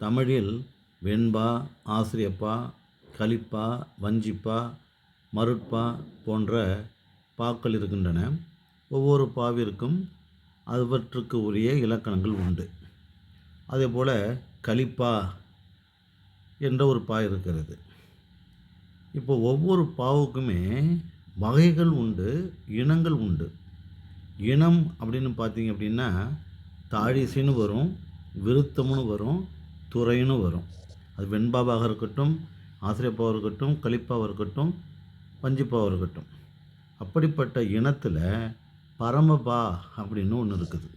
தமிழில் வெண்பா ஆசிரியப்பா கலிப்பா வஞ்சிப்பா மருட்பா போன்ற பாக்கள் இருக்கின்றன. ஒவ்வொரு பாவிற்கும் அவற்றுக்கு உரிய இலக்கணங்கள் உண்டு. அதேபோல் கலிப்பா என்ற ஒரு பா இருக்கிறது. இப்போ ஒவ்வொரு பாவுக்குமே வகைகள் உண்டு இனங்கள் உண்டு. இனம் அப்படின்னு பார்த்தீங்க அப்படின்னா தாழிசைன்னு வரும் விருத்தம்னு வரும் துறைன்னு வரும். அது வெண்பாவாக இருக்கட்டும் ஆசிரியப்பாவாக இருக்கட்டும் கலிப்பாவாக இருக்கட்டும் பஞ்சிப்பாவாக இருக்கட்டும். அப்படிப்பட்ட இனத்தில் பரமபா அப்படின்னு ஒன்று இருக்குது.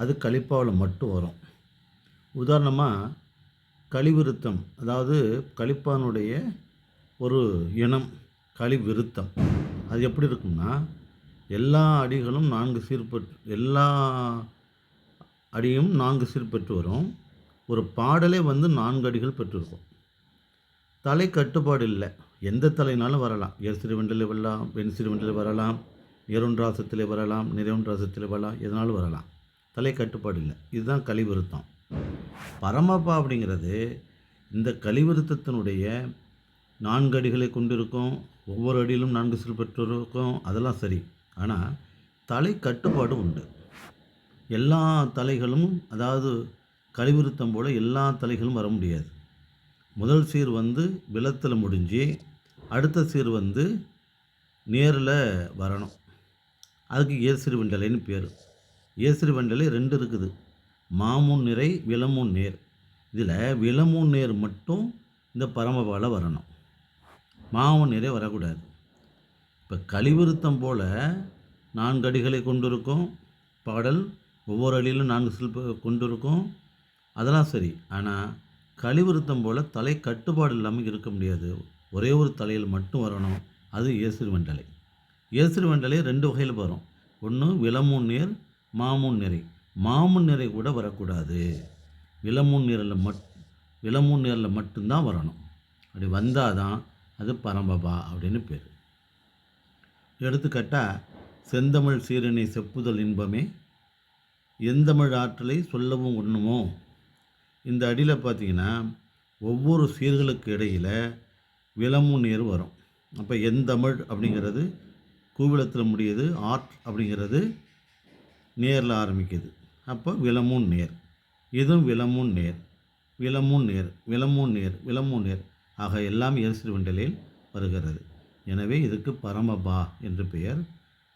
அது கலிப்பாவில் மட்டும் வரும். உதாரணமாக கழிவிருத்தம் அதாவது கலிப்பானுடைய ஒரு இனம் கழிவிருத்தம் அது எப்படி இருக்கும்னா எல்லா அடிகளும் நான்கு சீர்பெற்று எல்லா அடியும் நான்கு சீர்பெற்று வரும். ஒரு பாடலே வந்து நான்கு அடிகள் பெற்றிருக்கும். தலை கட்டுப்பாடு இல்லை. எந்த தலைனாலும் வரலாம். எரிசிறுவண்டில் வரலாம் வெண் சிறுவண்டில் வரலாம் நிறொன்றாசத்தில் வரலாம் நிறையொன்றாசத்தில் வரலாம் எதனாலும் வரலாம். தலை கட்டுப்பாடு இல்லை. இதுதான் கலிவிருத்தம். பரமப்பா அப்படிங்கிறது இந்த கலிவிருத்தத்தினுடைய நான்கு அடிகளை கொண்டிருக்கும் ஒவ்வொரு அடியிலும் நான்கு சிறு பெற்றிருக்கும் அதெல்லாம் சரி. ஆனால் தலை கட்டுப்பாடு உண்டு. எல்லா தலைகளும் அதாவது கழிவிருத்தம் போல் எல்லா தலைகளும் வர முடியாது. முதல் சீர் வந்து விளத்தில் முடிஞ்சு அடுத்த சீர் வந்து நேரில் வரணும். அதுக்கு ஏசிறு வெண்டலைன்னு பேர். ஏசிறு வெண்டலை ரெண்டு இருக்குது. மாமுன் நிறை விலமுன் நேர். இதில் விலமுன் நேர் மட்டும் இந்த பரமபால வரணும். மாமுன் நிறை வரக்கூடாது. இப்போ கழிவிருத்தம் போல் நான்கு அடிகளை கொண்டிருக்கும். பாடல் ஒவ்வொரு அடியிலும் நான்கு சில்ப கொண்டிருக்கும். அதெல்லாம் சரி. ஆனால் கலிவிருத்தம் போல் தலை கட்டுப்பாடு இல்லாமல் இருக்க முடியாது. ஒரே ஒரு தலையில் மட்டும் வரணும். அது ஏசிறு வெண்டலை ஏசிறு வெண்டலை ரெண்டு வகையில் வரும். ஒன்று விலமுன் நீர் மாமுன் நிறை. மாமுன் நிறை கூட வரக்கூடாது. விலமுன் நேரில் மட் விலமுன் நீரில் மட்டும்தான் வரணும். அப்படி வந்தால் தான் அது பரம்பபா அப்படின்னு பேர். எடுத்துக்காட்டால் செந்தமிழ் சீரனை செப்புதல் இன்பமே எந்தமிழ் ஆற்றலை சொல்லவும் ஒண்ணுமோ இந்த அடியில் பார்த்தீங்கன்னா ஒவ்வொரு சீர்களுக்கு இடையில் விலமும் நேர் வரும். அப்போ எந்தமிழ் அப்படிங்கிறது கூவிளத்தில் முடியுது ஆர்ட் அப்படிங்கிறது நேரில் ஆரம்பிக்குது. அப்போ விலமும் நேர். இதுவும் விலமும் நேர். விலமும் நேர். விலமும் நேர். விலமும் நேர். ஆக எல்லாம் எரிசிறு வண்டலில் வருகிறது. எனவே இதுக்கு பரமபா என்று பெயர்.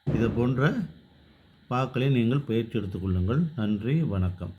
இது போன்ற பாக்களை நீங்கள் பயிற்சி எடுத்துக்கொள்ளுங்கள் நன்றி. வணக்கம்.